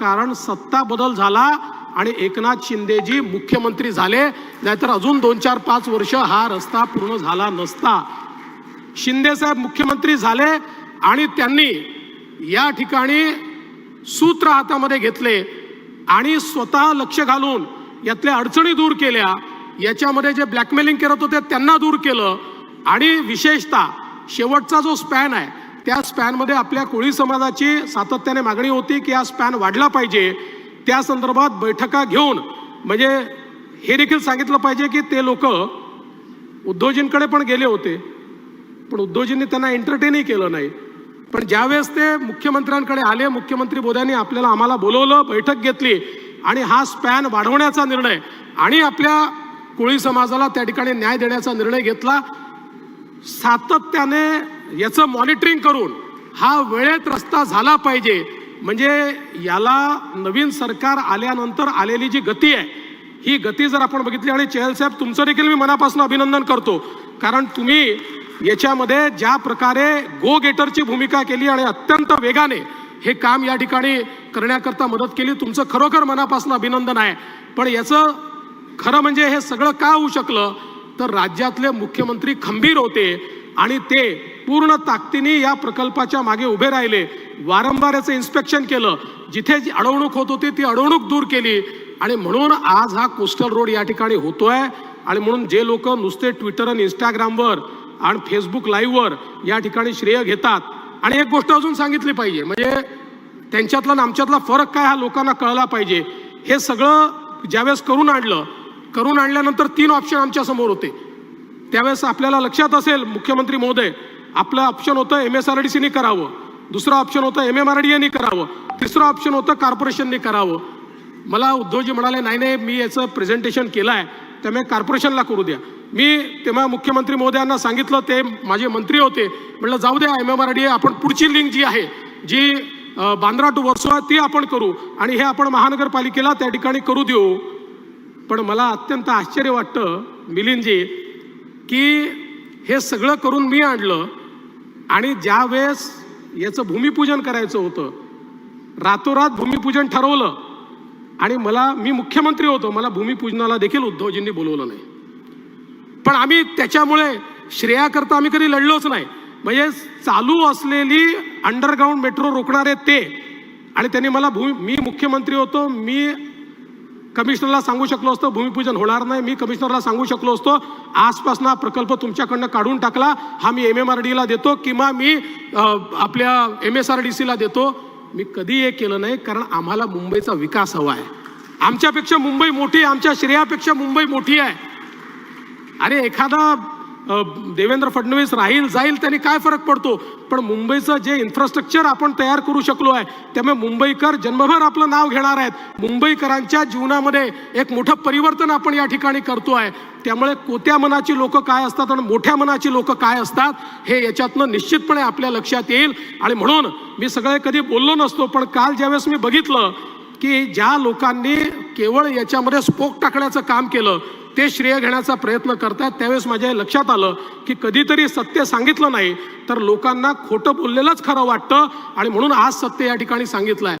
कारण सत्ता बदल झाला आणि एकनाथ शिंदेजी मुख्यमंत्री झाले. नाहीतर अजून दोन चार पाच वर्ष हा रस्ता पूर्ण झाला नसता. शिंदे साहेब मुख्यमंत्री झाले आणि त्यांनी या ठिकाणी सूत्र हातामध्ये घेतले आणि स्वतः लक्ष घालून यातल्या अडचणी दूर केल्या. याच्यामध्ये जे ब्लॅकमेलिंग करत होते त्यांना दूर केलं. आणि विशेषतः शेवटचा जो स्पॅन आहे त्या स्पॅनमध्ये आपल्या कोळी समाजाची सातत्याने मागणी होती की हा स्पॅन वाढला पाहिजे. त्या संदर्भात बैठका घेऊन म्हणजे हे देखील सांगितलं पाहिजे की ते लोक उद्धवजींकडे पण गेले होते. पण उद्धवजींनी त्यांना एंटरटेनही केलं नाही. पण ज्यावेळेस ते मुख्यमंत्र्यांकडे आले मुख्यमंत्री बोध्यांनी आपल्याला आम्हाला बोलवलं बैठक घेतली आणि हा स्पॅन वाढवण्याचा निर्णय आणि आपल्या कोळी समाजाला त्या ठिकाणी न्याय देण्याचा निर्णय घेतला सातत्याने याचं मॉनिटरिंग करून हा वेळेत रस्ता झाला पाहिजे. म्हणजे याला नवीन सरकार आल्यानंतर आलेली जी गती आहे ही गती जर आपण बघितली आणि चेहल साहेब तुमचं देखील मी मनापासून अभिनंदन करतो. कारण तुम्ही याच्यामध्ये ज्या प्रकारे गो गेटरची भूमिका केली आणि अत्यंत वेगाने हे काम या ठिकाणी करण्याकरता मदत केली तुमचं खरोखर मनापासून अभिनंदन आहे. पण याचं खरं म्हणजे हे सगळं का होऊ शकलं? तर राज्यातले मुख्यमंत्री खंबीर होते. आणि ते पूर्ण ताकदीने या प्रकल्पाच्या मागे उभे राहिले. वारंवार याचं इन्स्पेक्शन केलं. जिथे जी अडवणूक होत होती ती अडवणूक दूर केली. आणि म्हणून आज हा कोस्टल रोड या ठिकाणी होतोय. आणि म्हणून जे लोक नुसते ट्विटर आणि इंस्टाग्रामवर आणि फेसबुक लाईव्हवर या ठिकाणी श्रेय घेतात. आणि एक गोष्ट अजून सांगितली पाहिजे. म्हणजे त्यांच्यातला आणि आमच्यातला फरक काय हा लोकांना कळला पाहिजे. हे सगळं ज्यावेळेस करून आणलं करून आणल्यानंतर तीन ऑप्शन आमच्यासमोर होते. त्यावेळेस आपल्याला लक्षात असेल मुख्यमंत्री महोदय आपलं ऑप्शन होतं एम एस आर डी सीने करावं. दुसरं ऑप्शन होतं एम एम आर डी एने करावं. तिसरं ऑप्शन होतं कॉर्पोरेशनने करावं. मला उद्धवजी म्हणाले नाही नाही मी याचं प्रेझेंटेशन केलं आहे त्यामुळे कॉर्पोरेशनला करू द्या. मी तेव्हा मुख्यमंत्री महोदयांना सांगितलं ते माझे मंत्री होते. म्हटलं जाऊ द्या एम एम आर डी आपण पुढची लिंक जी आहे जी बांद्रा टू वर्सोवा ती आपण करू आणि हे आपण महानगरपालिकेला त्या ठिकाणी करू देऊ. पण मला अत्यंत आश्चर्य वाटतं मिलिंदजी की हे सगळं करून मी आणलं आणि ज्या वेळेस याचं भूमिपूजन करायचं होतं रातोरात भूमिपूजन ठरवलं आणि मला मी मुख्यमंत्री होतो मला भूमिपूजनाला देखील उद्धवजींनी बोलवलं नाही. पण आम्ही त्याच्यामुळे श्रेयाकरता आम्ही कधी लढलोच नाही. म्हणजे चालू असलेली अंडरग्राऊंड मेट्रो रोखणारे ते आणि त्यांनी मला भूमी मी मुख्यमंत्री होतो मी कमिशनरला सांगू शकलो असतो भूमिपूजन होणार नाही. मी कमिशनरला सांगू शकलो असतो आजपासून हा प्रकल्प तुमच्याकडनं काढून टाकला हा मी एम एम आर डीला देतो किंवा मी आपल्या एम एस आर डी सीला देतो. मी कधी हे केलं नाही कारण आम्हाला मुंबईचा विकास हवा आहे. आमच्यापेक्षा मुंबई मोठी आहे आमच्या श्रेयापेक्षा मुंबई मोठी आहे. अरे एखादा देवेंद्र फडणवीस राहील जाईल त्यांनी काय फरक पडतो? पण मुंबईचं जे इन्फ्रास्ट्रक्चर आपण तयार करू शकलो आहे त्यामुळे मुंबईकर जन्मभर आपलं नाव घेणार आहेत. मुंबईकरांच्या जीवनामध्ये एक मोठं परिवर्तन आपण या ठिकाणी करतो आहे. त्यामुळे कोत्या मनाची लोक काय असतात आणि मोठ्या मनाची लोक काय असतात हे याच्यातनं निश्चितपणे आपल्या लक्षात येईल. आणि म्हणून मी सगळे कधी बोललो नसतो पण काल ज्यावेळेस मी बघितलं की ज्या लोकांनी केवळ याच्यामध्ये स्पोक टाकण्याचं काम केलं ते श्रेय घेण्याचा प्रयत्न करतात. त्यावेळेस माझ्या लक्षात आलं की कधीतरी सत्य सांगितलं नाही तर लोकांना खोटं बोललेलंच खरं वाटतं आणि म्हणून आज सत्य या ठिकाणी सांगितलं आहे